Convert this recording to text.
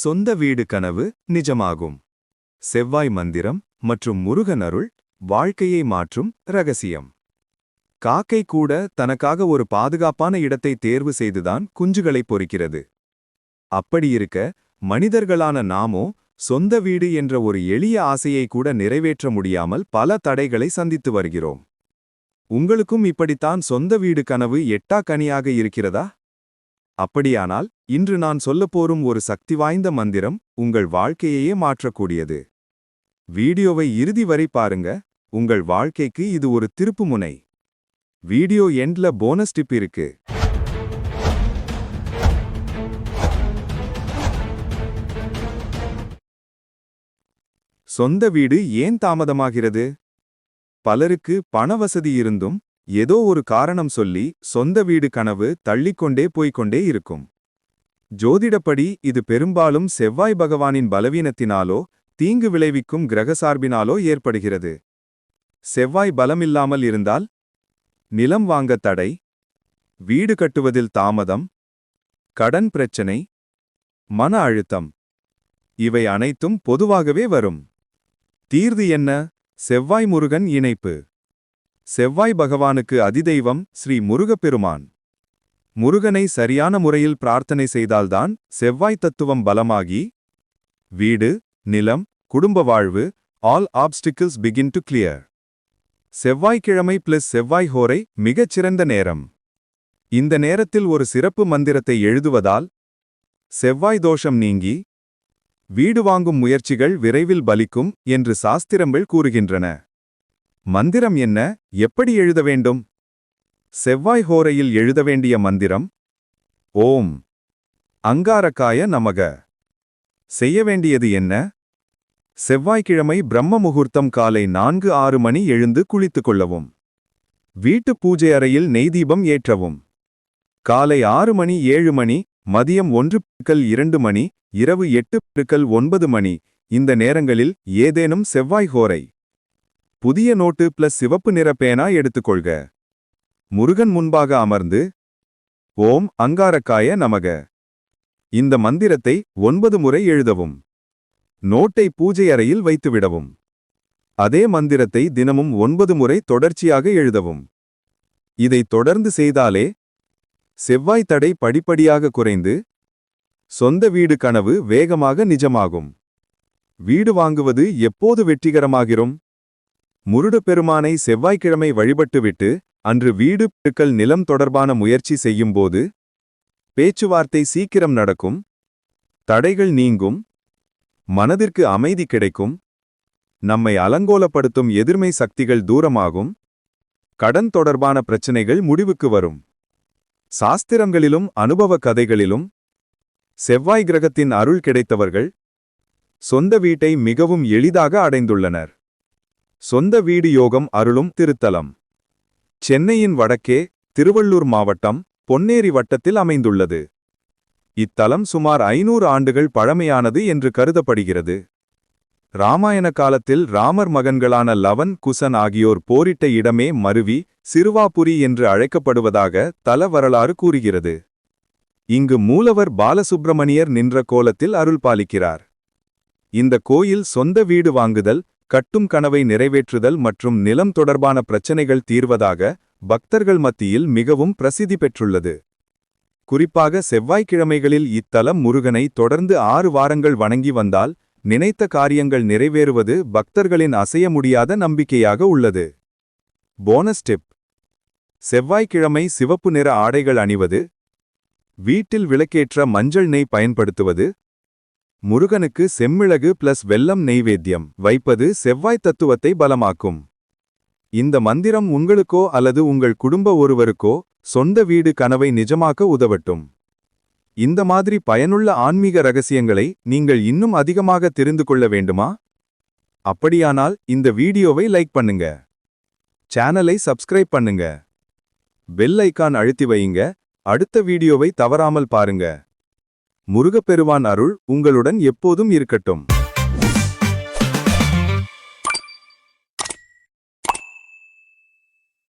சொந்த வீடு கனவு நிஜமாகும். செவ்வாய் மந்திரம் மற்றும் முருகன் அருள் வாழ்க்கையை மாற்றும் ரகசியம் காக்கை கூட தனக்காக ஒரு பாதுகாப்பான இடத்தை தேர்வு செய்துதான் குஞ்சுகளை பொறிக்கிறது. அப்படியிருக்க மனிதர்களான நாமோ சொந்த வீடு என்ற ஒரு எளிய ஆசையை கூட நிறைவேற்ற முடியாமல் பல தடைகளை சந்தித்து வருகிறோம். உங்களுக்கும் இப்படித்தான் சொந்த வீடு கனவு எட்டா கனியாக இருக்கிறதா? அப்படியானால் இன்று நான் சொல்லப்போரும் ஒரு சக்தி வாய்ந்த மந்திரம் உங்கள் வாழ்க்கையையே மாற்றக்கூடியது. வீடியோவை இறுதி வரை பாருங்க உங்கள் வாழ்க்கைக்கு இது ஒரு திருப்புமுனை வீடியோ எண்ட்ல போனஸ் டிப் இருக்கு. சொந்த வீடு ஏன் தாமதமாகிறது? பலருக்கு பண வசதி இருந்தும் ஏதோ ஒரு காரணம் சொல்லி சொந்த வீடு கனவு தள்ளிக்கொண்டே போய்கொண்டே இருக்கும். ஜோதிடப்படி இது பெரும்பாலும் செவ்வாய் பகவானின் பலவீனத்தினாலோ தீங்கு விளைவிக்கும் கிரக சார்பினாலோ ஏற்படுகிறது. செவ்வாய் பலமில்லாமல் இருந்தால் நிலம் வாங்க தடை வீடு கட்டுவதில் தாமதம் கடன் பிரச்சனை மன அழுத்தம் இவை அனைத்தும் பொதுவாகவே வரும். தீர்வு என்ன? செவ்வாய் முருகன் இணைப்பு. செவ்வாய் பகவானுக்கு அதிதெய்வம் ஸ்ரீ முருகப்பெருமான். முருகனை சரியான முறையில் பிரார்த்தனை செய்தால்தான் செவ்வாய் தத்துவம் பலமாகி வீடு நிலம் குடும்ப வாழ்வு all obstacles begin to clear செவ்வாய்க்கிழமை பிளஸ் செவ்வாய் ஹோரை மிகச்சிறந்த நேரம். இந்த நேரத்தில் ஒரு சிறப்பு மந்திரத்தை எழுதுவதால் செவ்வாய் தோஷம் நீங்கி வீடு வாங்கும் முயற்சிகள் விரைவில் பலிக்கும் என்று சாஸ்திரங்கள் கூறுகின்றன. மந்திரம் என்ன? எப்படி எழுத வேண்டும்? செவ்வாய் ஹோரையில் எழுத வேண்டிய மந்திரம்? ஓம். அங்காரக்காய நமக. செய்ய வேண்டியது என்ன? செவ்வாய்க்கிழமை பிரம்ம முகூர்த்தம் காலை நான்கு ஆறு மணி எழுந்து குளித்துக் கொள்ளவும். வீட்டு பூஜை அறையில் நெய்தீபம் ஏற்றவும். காலை ஆறு மணி ஏழு மணி மதியம் ஒன்று பிற்கல் இரண்டு மணி இரவு எட்டு பிற்கல் ஒன்பது மணி இந்த நேரங்களில் ஏதேனும் செவ்வாய் ஹோரை புதிய நோட்டு பிளஸ் சிவப்பு நிற பேனா எடுத்துக்கொள்க. முருகன் முன்பாக அமர்ந்து ஓம் அங்காரக்காய நமக. இந்த மந்திரத்தை ஒன்பது முறை எழுதவும். நோட்டை பூஜை அறையில் வைத்துவிடவும். அதே மந்திரத்தை தினமும் ஒன்பது முறை தொடர்ச்சியாக எழுதவும். இதை தொடர்ந்து செய்தாலே செவ்வாய் தடை படிப்படியாக குறைந்து சொந்த வீடு கனவு வேகமாக நிஜமாகும். வீடு வாங்குவது எப்போது வெற்றிகரமாகிறோம்? முருடு பெருமானை செவ்வாய்க்கிழமை வழிபட்டுவிட்டு அன்று வீடு பெருக்கல் நிலம் தொடர்பான முயற்சி செய்யும்போது பேச்சுவார்த்தை சீக்கிரம் நடக்கும். தடைகள் நீங்கும். மனதிற்கு அமைதி கிடைக்கும். நம்மை அலங்கோலப்படுத்தும் எதிர்மை சக்திகள் தூரமாகும். கடன் தொடர்பான பிரச்சினைகள் முடிவுக்கு வரும். சாஸ்திரங்களிலும் அனுபவ கதைகளிலும் செவ்வாய் கிரகத்தின் அருள் கிடைத்தவர்கள் சொந்த வீட்டை மிகவும் எளிதாக அடைந்துள்ளனர். சொந்த வீடு யோகம் அருளும் திருத்தலம். சென்னையின் வடக்கே திருவள்ளூர் மாவட்டம் பொன்னேரி வட்டத்தில் அமைந்துள்ளது. இத்தலம் சுமார் ஐநூறு ஆண்டுகள் பழமையானது என்று கருதப்படுகிறது. ராமாயண காலத்தில் ராமர் மகன்களான லவன் குசன் ஆகியோர் போரிட்ட இடமே மருவி சிறுவாபுரி என்று அழைக்கப்படுவதாக தல வரலாறு கூறுகிறது. இங்கு மூலவர் பாலசுப்பிரமணியர் நின்ற கோலத்தில் அருள் பாலிக்கிறார். இந்த கோயில் சொந்த வீடு வாங்குதல் கட்டும் கனவை நிறைவேற்றுதல் மற்றும் நிலம் தொடர்பான பிரச்சனைகள் தீர்வதாக பக்தர்கள் மத்தியில் மிகவும் பிரசித்தி பெற்றுள்ளது. குறிப்பாக செவ்வாய்க்கிழமைகளில் இத்தலம் முருகனை தொடர்ந்து ஆறு வாரங்கள் வணங்கி வந்தால் நினைத்த காரியங்கள் நிறைவேறுவது பக்தர்களின் அசைய முடியாத நம்பிக்கையாக உள்ளது. Bonus tip. செவ்வாய்க்கிழமை சிவப்பு நிற ஆடைகள் அணிவது. வீட்டில் விளக்கேற்ற மஞ்சள் நெய் பயன்படுத்துவது. முருகனுக்கு செம்மிளகு பிளஸ் வெல்லம் நெய்வேத்தியம். வைப்பது செவ்வாய் தத்துவத்தை பலமாக்கும். இந்த மந்திரம் உங்களுக்கோ அல்லது உங்கள் குடும்ப ஒருவருக்கோ சொந்த வீடு கனவை நிஜமாக்க உதவட்டும். இந்த மாதிரி பயனுள்ள ஆன்மீக ரகசியங்களை நீங்கள் இன்னும் அதிகமாக தெரிந்து கொள்ள வேண்டுமா? அப்படியானால் இந்த வீடியோவை லைக் பண்ணுங்க. சேனலை சப்ஸ்கிரைப் பண்ணுங்க. பெல் ஐக்கான் அழுத்தி வையுங்க. அடுத்த வீடியோவை தவறாமல் பாருங்க. முருகப்பெருவான் அருள் உங்களுடன் எப்போதும் இருக்கட்டும்.